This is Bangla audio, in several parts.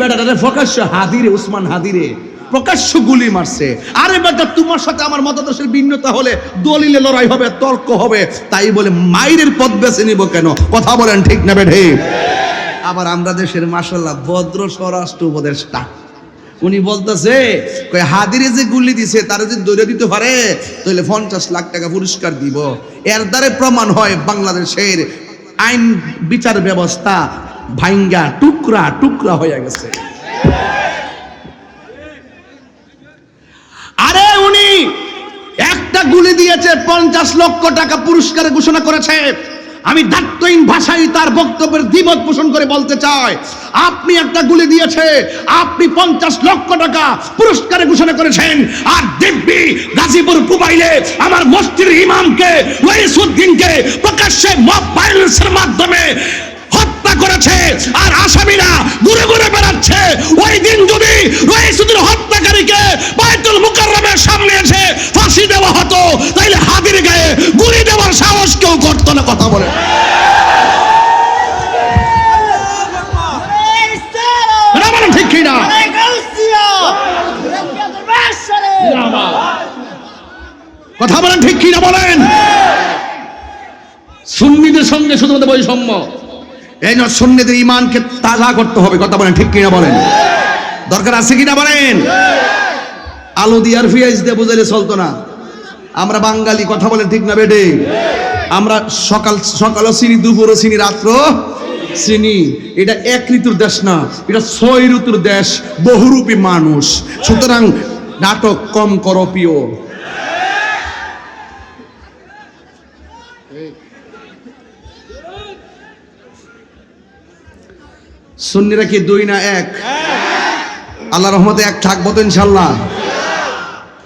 বেটাটা প্রকাশ্য হাদিরে, উসমান হাদিরে, প্রকাশ্য গুলি মারছে। আরে বেটা, তোমার সাথে আমার মতাদর্শের ভিন্নতা হলে দলিলে লড়াই হবে, তর্ক হবে। তাই বলে মাইরের পথ বেছে নিব কেন? কথা বলেন ঠিক না বেঠে আবার আমরা দেশের মাসাল্লাহ ভদ্র স্বরাষ্ট্র উপদেষ্টা। উনি বলতেছে কই হাদিরে যে গুলি দিছে, তারা যদি দৌড়ে দিতে পারে, তাহলে পঞ্চাশ লাখ টাকা পুরস্কার দিব। এর দ্বারা প্রমাণ হয় বাংলাদেশের আইন বিচার ব্যবস্থা ভাঙ্গা টুকরা টুকরা হয়ে গেছে। আরে উনি একটা গুলি দিয়েছে, পঞ্চাশ লক্ষ টাকা পুরস্কারে ঘোষণা করেছে। আমি দায়িত্বহীন ভাষায় তার বক্তব্যের দ্বিমত পোষণ করে বলতে চাই, আপনি একটা গুলি দিয়েছে, আপনি পঞ্চাশ লক্ষ টাকা পুরস্কারে ঘোষণা করেছেন। আর দিব্যি গাজীপুর পুবাইলে আমার মসজিদের ইমামকে, ওয়াইসুদ্দিনকে প্রকাশ্যে মব ভায়োলেন্সের মাধ্যমে করেছে আর আসামিরা ঘুরে ঘুরে বেড়াচ্ছে। ওই দিন যদি রয়েসুদ্দিন হত্যাকারীকে বাইতুল মুকাররমের সামনে এসে ফাঁসি দেওয়া হতো তাইলে হাদির গায়ে গুলি দেওয়ার সাহস কেউ করতো না কথা বলে। ঠিক কথা বলেন ঠিক কি না বলেন? সুন্নিদের সঙ্গে শুধুমাত্র বৈষম্য। এই জন্য সুন্নিদের ইমানকে তাজা করতে হবে। কথা বলেন, ঠিক কিনা বলেন? দরকার আছে কিনা বলেন? আলু দিয়ে আর পেঁয়াজ দিয়ে বুঝাইলে চলতো না। আমরা বাঙালি, কথা বলেন ঠিক না বেডে আমরা সকাল, সকালও চিনি, দুপুরও চিনি রাত্র চিনি। এটা এক ঋতুর দেশ না, এটা ছয় ঋতুর দেশ, বহুরূপী মানুষ। সুতরাং নাটক কম করো, প্রিয়। সুন্নিরা কি দুই না এক? আল্লাহ রহমতে এক থাকব তো ইনশাল্লাহ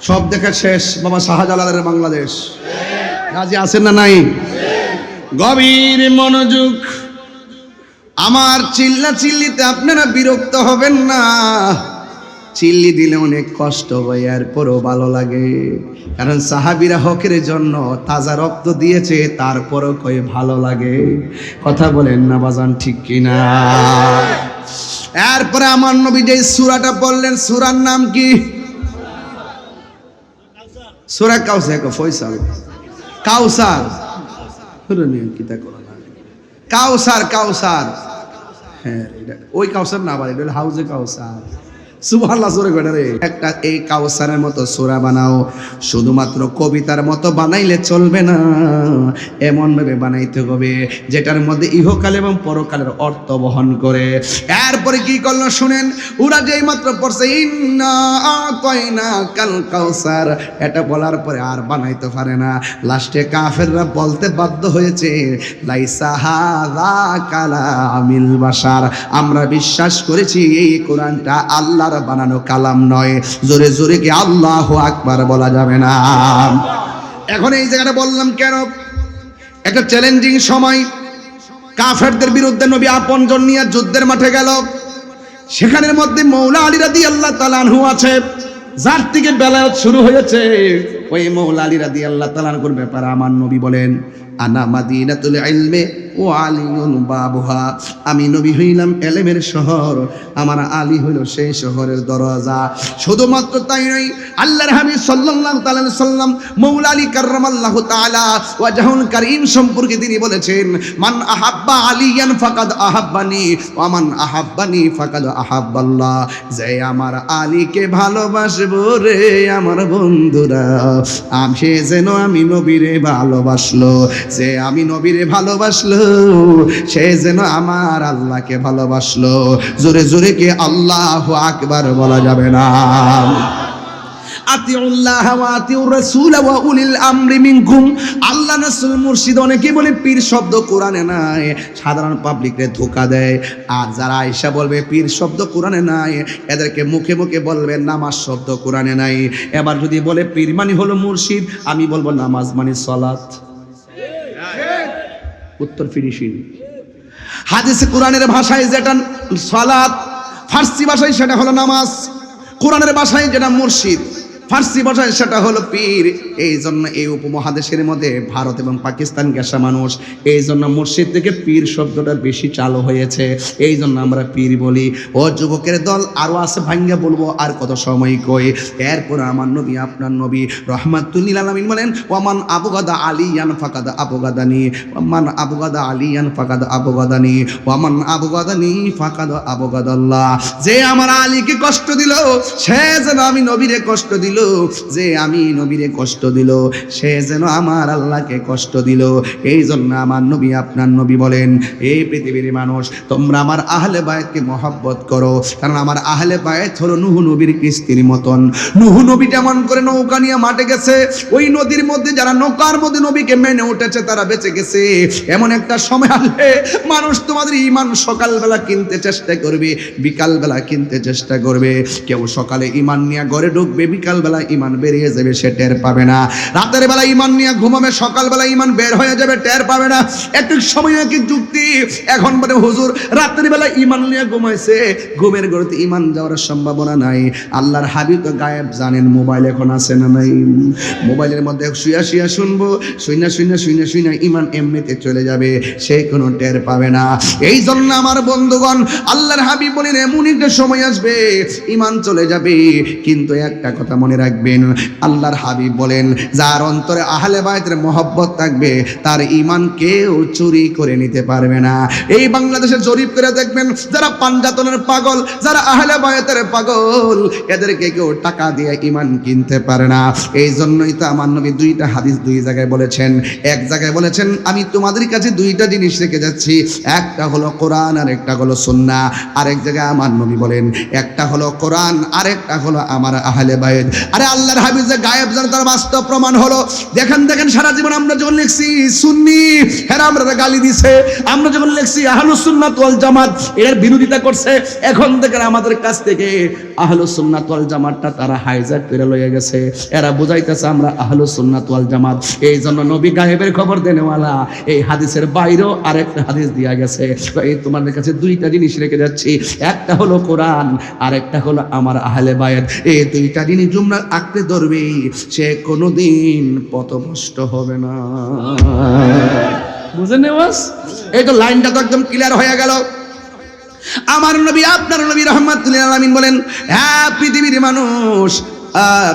সব দেখা শেষ, বাবা শাহজালালের বাংলাদেশ। রাজি আছেন না নাই? গভীর মনোযোগ। আমার চিল্লা চিল্লিতে আপনারা বিরক্ত হবেন না। চিল্লি দিলে অনেক কষ্ট হয়, এরপরও ভালো লাগে। কারণ সাহাবিরা হকের জন্য তাজা রক্ত দিয়েছে, তারপরও কয়ে ভালো লাগে। কথা বলেন না বাজান, ঠিক কিনা? এরপরে আমার নবী যে সুরাটা বললেন সুরার নাম কি? সুরা কাউসার ফয়সাল। কাউসার। কাউসার কাউসার। হ্যাঁ ওই কাউসার না, আবার হাউজে কাউসার। যেটার মধ্যে ইহকাল এবং পরকালের অর্থ বহন করে। এরপরে কি করল শুনেন, ওরা যেই মাত্র পড়ছে কাল কাউসার। এটা বলার পরে আর বানাইতে পারে না। লাস্টে কাফেররা বলতে বাধ্য হয়েছে, লাইসা হাযা কালামিল বাশার। আমরা বিশ্বাস করেছি, এই কোরআনটা আল্লাহর বানানো কালাম নয়। জোরে জোরে কি আল্লাহ আকবার বলা যাবে না। এখন এই জায়গাটা বললাম কেন? একটা চ্যালেঞ্জিং সময়। কাফেরদের বিরুদ্ধে নবী আপনজন নিয়ে যুদ্ধের মাঠে গেল। সেখানের মধ্যে মৌলা আলী রাদি আল্লাহ তালানহু আছে। যার থেকে বেলায়ত শুরু হয়েছে। ওই মৌলা আলী রাদি আল্লাহ তালানহুর ব্যাপারে আমার নবী বলেন আনা মাদিনাতুল ইলমে ও আলিউন বাবুহা। আমি নবী হইলাম এলেমের শহর, আমার আলী হইল সেই শহরের দরজা। শুধুমাত্র তাই নয়, আল্লাহর হাবিব সাল্লাল্লাহু তাআলা সাল্লাম, মৌলা আলী কাররামাল্লাহু তাআলা ওয়াজহুল কারীম সম্পর্কে তিনি বলেছেন, মান আহাব্বা আলিয়ান ফাকাদ আহাব্বানি ওয়া মান আহাব্বানি ফাকাদ আহাব্বাল্লাহ। যে আমার আলীকে ভালোবাসবো রে আমার বন্ধুরা, আমি যেন আমি নবীরে ভালোবাসলো। যে আমি নবীরে ভালোবাসলো, সে যেন আমার আল্লাহকে ভালোবাসলো। জোরে জোরে কে আল্লাহ আকবার বলা যাবে না? আল্লাহ অনেকে বলে, পীর শব্দ নাই, সাধারণ ধোকা দেয়। আর যারা বলবে, পীর শব্দ কোরআনে নাই, এদেরকে মুখে মুখে বলবে, নামাজ শব্দ নাই। এবার যদি বলে, পীর মানে হলো মুর্শিদ, আমি বলব নামাজ মানে সালাত। উত্তর ফিনিশিং হাদিসে কোরআনের ভাষায় যেটা সালাত, ফার্সি ভাষায় সেটা হলো নামাজ। কোরআনের ভাষায় যেটা মুর্শিদ। ফার্সি ভাষায় সেটা হলো পীর। এই জন্য এই উপমহাদেশের মধ্যে ভারত এবং পাকিস্তান গেসা মানুষ। এই জন্য মসজিদ থেকে পীর শব্দটা বেশি চালু হয়েছে। এই জন্য আমরা পীর বলি। ও যুবকের দল আরও আছে ভাঙ্গা বলব, আর কত সময় কই। এরপর আমার নবী, আপনার নবী, রহমাতুল্লিল আলমিন বলেন ওমান আবুগাদা আলিয়ান ফাকাদা আবুগাদানি ওমান আবুগাদা আলিয়ান ফাকাদা আবুগাদানি ওমান আবুগাদানি ফাকাদা আবুগাদাল্লাহ। যে আমার আলীকে কষ্ট দিল, সে যেন আমি নবীরে কষ্ট দিল। যে আমি নবীরে কষ্ট দিল, সে যেন আমার আল্লাহকে কষ্ট দিল। এই জন্য আমার নবী আপনার নবী বলেন এই পৃথিবীর মানুষ, তোমরা আমার আহলে বায়তকে মহব্বত করো, কারণ আমার আহলে বায়ত হলো নুহু নবীর কিস্তির মতন। নুহু নবী যেমন করে নৌকা নিয়ে মাঠে গেছে, ওই নদীর মধ্যে যারা নৌকার মধ্যে নবীকে মেনে উঠেছে, তারা বেঁচে গেছে। এমন একটা সময় আসবে, মানুষ তোমাদের ইমান সকালবেলা কিনতে চেষ্টা করবে, বিকালবেলা কিনতে চেষ্টা করবে। কেউ সকালে ইমান নিয়ে ঘরে ঢুকবে বিকালবেলা ইমান বেরিয়ে যাবে, সে টের পাবে না। রাতের বেলা ইমান নিয়ে ঘুমাবে, সকালবেলা ইমান বের হয়ে যাবে, টের পাবে না। একটু সময় কি যুক্তি। এখন মানে হুজুর রাতের বেলা ইমান নিয়ে ঘুমাইছে। ঘুমের গড়তে ইমান যাওয়ার সম্ভাবনা নাই। আল্লাহর হাবিব তো গায়েব, জানেন মোবাইল এখন আছে না নাই? মোবাইলের মধ্যে শুয়া শুয়া শুনব, শুইনা শুইনা শুইনা শুইনা ইমান এমনিতে চলে যাবে, সে কোনো টের পাবে না। এই জন্য আমার বন্ধুগণ, আল্লাহর হাবি বলেন, এমন একটা সময় আসবে ইমান চলে যাবে। কিন্তু একটা কথা মনে রাখবেন। আল্লাহর হাবিব বলেন, যার অন্তরে আহলে বায়তের মহব্বত থাকবে, তার ইমান কেউ চুরি করে নিতে পারবে না। এই বাংলাদেশে জরিপ করে দেখবেন, যারা পাঞ্জাতনের পাগল, যারা আহলে বায়তের পাগল, এদেরকে কেউ টাকা দিয়ে ইমান কিনতে পারে না। এই জন্যই তো আমার নবী দুইটা হাদিস দুই জায়গায় বলেছেন। এক জায়গায় বলেছেন, আমি তোমাদের কাছে দুইটা জিনিস রেখে যাচ্ছি। একটা হলো কোরআন, আর একটা হলো সুন্না আরেক জায়গায় আমার নবী বলেন, একটা হলো কোরআন, আরেকটা হলো আমার আহলে বায়ত আরে আল্লাহর হাবিব গায়েব জানে তার বাস্তব প্রমাণ হলো। দেখেন দেখেন, সারা জীবন আমরা যখন লিখছি সুন্নি হ্যাঁ আমরা গালি দিছে। আমরা যখন লিখছি আহলুস সুন্নাত ওয়াল জামাত, এর বিরোধিতা করছে। এখন থেকে আমাদের কাছ থেকে আহলুস সুন্নাত ওয়াল জামাতটা তারা হাইজাক করে লয়ে গেছে। এরা বুঝাইতেছে আমরা আহলুস সুন্নাত ওয়াল জামাত। এই জন্য নবী গায়েবের খবর দেনেওয়ালা, এই হাদিসের বাইরেও আরেকটা হাদিস দিয়া গেছে। এই তোমাদের কাছে দুইটা জিনিস রেখে যাচ্ছি। একটা হলো কোরআন আর একটা হলো আমার আহলে বায়াত এই দুইটা জিনিস জুমরা আঁকতে ধরবে সে কোনোদিন পথভ্রষ্ট হবে না। বুঝে নেওয়াস এই তো লাইনটা তো একদম ক্লিয়ার হয়ে গেল। আমার নবী আপনার নবী রহমাতুল্লাহ আলামিন বলেন হ্যাঁ পৃথিবীর মানুষ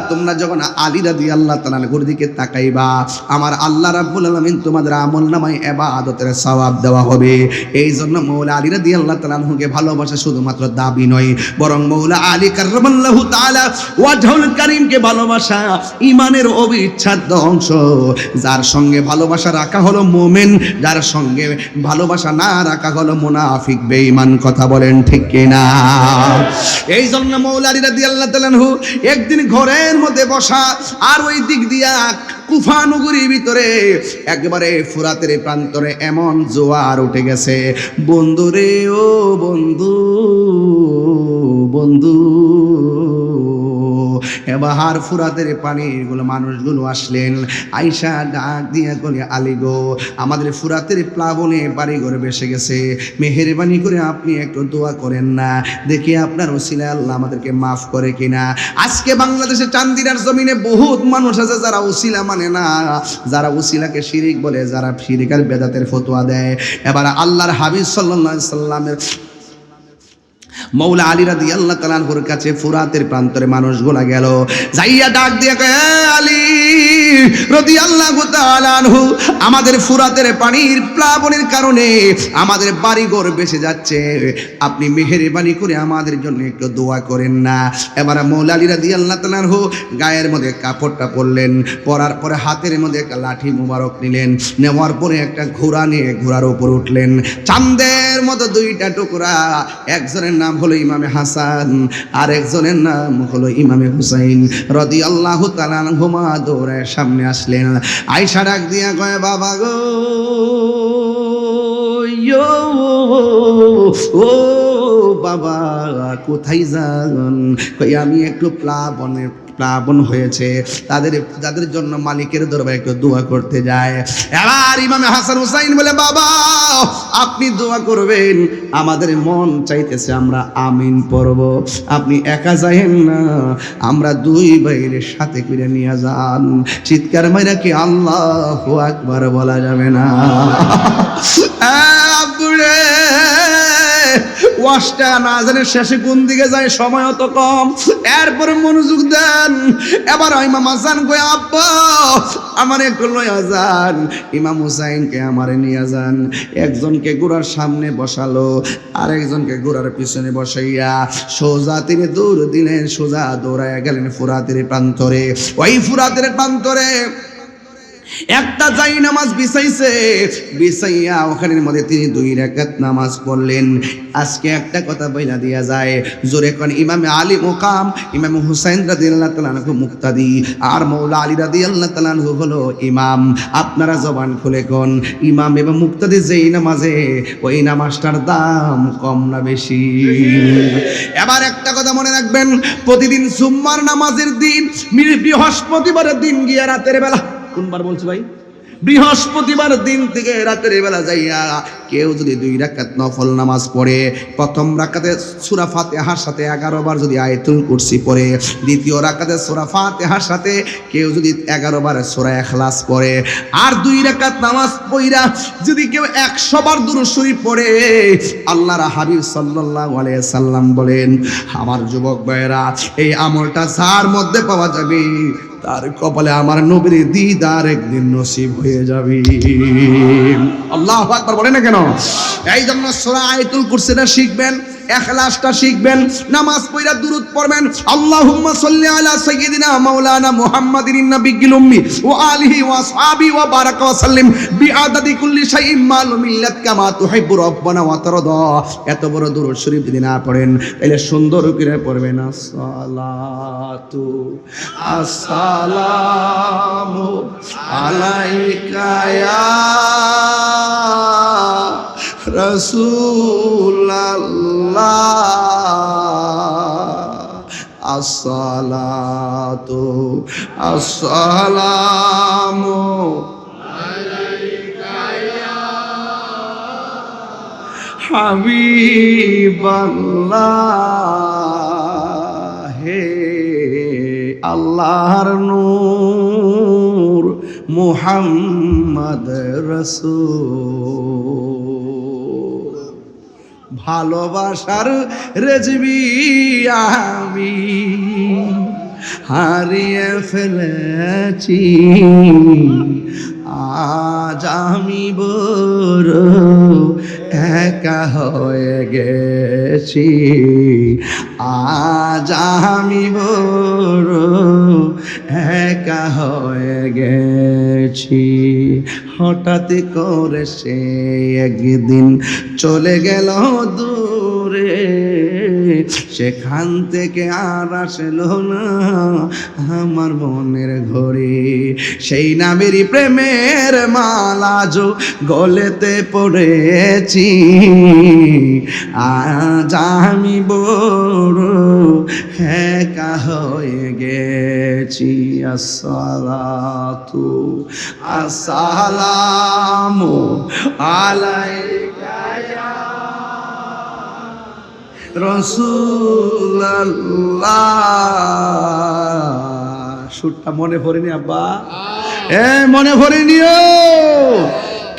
তোমরা যখন আলী রাদি আল্লাহ তালার দিকে তাকাইবা, আমার আল্লাহ রাব্বুল আলামিন তোমাদের আমল নামায় এবাদতের সওয়াব দেওয়া হবে। এই জন্য মৌলা আলী রাদি আল্লাহ তালাহুকে ভালোবাসা শুধুমাত্র দাবি নয়, বরং মৌলা আলী কার্লাহু তাআলা ওয়াজহুল কারীমকে ভালোবাসা ইমানের অবিচ্ছেদ্য অংশ। যার সঙ্গে ভালোবাসা রাখা হলো মোমেন, যার সঙ্গে ভালোবাসা না রাখা হলো মুনাফিক, বেঈমান, কথা বলেন ঠিক কিনা? এই জন্য মৌলারি রাদি আল্লাহ তালানহু একদিন ঘরের মধ্যে বসা, আর ওই দিক দিয়া কুফানগরীর ভিতরে একবারে ফুরাতের প্রান্তরে এমন জোয়ার উঠে গেছে। বন্ধু রে, ও বন্ধু বন্ধু। এবার ফুরাতের পানিগুলো মানুষগুলো আসলেন। আইসা ডাক দিয়ে বলে আলী গো, আমাদের ফুরাতের প্লাবনে বাড়ি ঘরে বেসে গেছে। মেহেরবানি করে আপনি একটু দোয়া করেন না। দেখি আপনার ওসিলা আল্লাহ আমাদেরকে মাফ করে কিনা। আজকে বাংলাদেশে চান্দিনার জমিনে বহুত মানুষ আছে যারা ওসিলা মানে না। যারা ওসিলাকে শিরিক বলে, যারা শিরিকার বেদাতের ফতোয়া দেয়। এবার আল্লাহর হাবিব সাল্লাহ সাল্লামের মৌলা আলী রাদি আল্লাহ তালানহুর কাছে ফুরাতের প্রান্তরে মানুষগুলা গেল। যাইয়া ডাক দিয়ে আলী রদি আল্লাহ তালানহু আমাদের ফুরাতের পানির প্লাবনের কারণে আমাদের বাড়িঘর বেসে যাচ্ছে। আপনি মেহেরবানি করে আমাদের জন্য একটু দোয়া করেন না। এবার মৌলা আলী রাদি আল্লাহ তালানহু গায়ের মধ্যে কাপড়টা পরলেন, পরার পরে হাতের মধ্যে একটা লাঠি মুবারক নিলেন, নেওয়ার পরে একটা ঘোড়া নিয়ে ঘোড়ার উপর উঠলেন। চান্দের মতো দুইটা টুকরা, একজনের নাম হলো ইমামে হাসান আর একজনের নাম হলো ইমামে হুসাইন। রদি আল্লাহ তালান ঘুমা দৌড়ায় সামনে আসলেন। আইসা ডাক দিয়া কয়, বাবা গো ও বাবা, কোথায় যান? কই আমি একটু প্লাবনের প্লাবন হয়েছে। তাদের, যাদের জন্য মালিকের দরবারে একটু দোয়া করতে যায়। এবার ইমামে হাসান হুসাইন বলে, বাবা, আপনি দোয়া করবেন। আমাদের মন চাইতেছে আমরা আমিন পড়ব। আপনি একা যাইেন না। আমরা দুই ভাইয়ের সাথে করে নিয়ে যান। চিৎকার মাইরা কি আল্লাহ আকবার বলা যাবে না? ওয়াশটা না জানে শেষে কোন দিকে যায়, সময় অত কম। এরপরে মনোযোগ দেন। এবার ইমাম হাসান কই, আব্বা, আমারে একটু লইয়া যান। ইমাম হুসাইনকে আমারে নিয়ে যান। একজনকে গোড়ার সামনে বসালো আর একজনকে গোড়ার পিছনে বসাইয়া সোজা তিনি দৌড় দিলেন, সোজা দৌড়াইয়া গেলেন ফুরাতের প্রান্তরে। ওই ফুরাতের প্রান্তরে একটা যাই নামাজ বিছাইছে, বিছাইয়া ওখানের মধ্যে তিনি দুই রাকাত নামাজ পড়লেন। আজকে একটা কথা বইলা দিয়া যায়, জোরে কোন ইমামে আলী মুকাম, ইমাম হুসাইন রাদিয়াল্লাহু তাআলা আনহু মুক্তাদি, আর মৌলা আলী রাদিয়াল্লাহু তাআলা আনহু হলো ইমাম। আপনারা জবান খুলে কোন, ইমাম এবং মুক্তাদি যেই নামাজে, ওই নামাজটার দাম কম না বেশি? এবার একটা কথা মনে রাখবেন, প্রতিদিন সুম্মার নামাজের দিন, বৃহস্পতিবারের দিন গিয়া রাতের বেলা কোনবার বলছো ভাই? বৃহস্পতিবার দিন থেকে রাতের বেলা যাইয়া কেউ যদি দুই রাকাত নফল নামাজ পড়ে, প্রথম রাকাতে সূরা ফাতিহার সাথে 11 বার যদি আয়াতুল কুরসি পড়ে, দ্বিতীয় রাকাতে সূরা ফাতিহার সাথে কেউ যদি 11 বার সূরা ইখলাস পড়ে, আর দুই রাকাত নামাজ পড়া যদি কেউ 100 বার দুরূদ শরীফ পড়ে, আল্লাহর হাবিব সাল্লাল্লাহু আলাইহি সাল্লাম বলেন, আমার যুবক ভাইরা এই আমলটা যার মধ্যে পাওয়া যাবে তার কপালে আমার নবীর দিদার একদিন নসিব হয়ে যাবে। আল্লাহ আকবার বলে না কেন? এই জন্য সূরা আয়াতুল কুরসিটা শিখবেন এখলাসটা শিখবেন, নামাজ পড়া দুরূদ পড়বেন। আল্লাহুম্মা সাল্লি আলা সাইয়্যিদিনা মাওলানা মুহাম্মাদিন নাবিয়্যিল উম্মি ওয়া আলিহি ওয়া আসহাবি ওয়া বারাকা ওয়া সাল্লিম বিআদাদি কুল্লি শাইইন মালুম কামা তুহিব্বু রাব্বানা ওয়া তারদা। এত বড় শরীফ যদি না পড়েন তাহলে সুন্দর করে পড়বেন। আসসালাতু আসসালামু আলাইকা ইয়া রাসূলাল্লাহ। আসসালাতু আসসালামু হাবিবাল্লাহ। হে আল্লাহর নূর মুহাম্মদ রসূল। ভালোবাসার রেজবি আমি হারিয়ে ফেলেছি। আজ আমি বড় একা হয়ে গেছি। আজ আমি বড় একা হয়ে গেছি। হঠাৎ করে সে একদিন চলে গেল দূরে। সেখান থেকে আর আসলো না আমার মনের ঘরে সেই নামেরই প্রেমের মালাজ গলেতে পড়েছি। আজ আমি বড় আসসালাতু আসসালামু আলাইকা ইয়া রাসূলুল্লাহ। সুরটা মনে পড়েনি আব্বা? এ মনে পড়েনিও?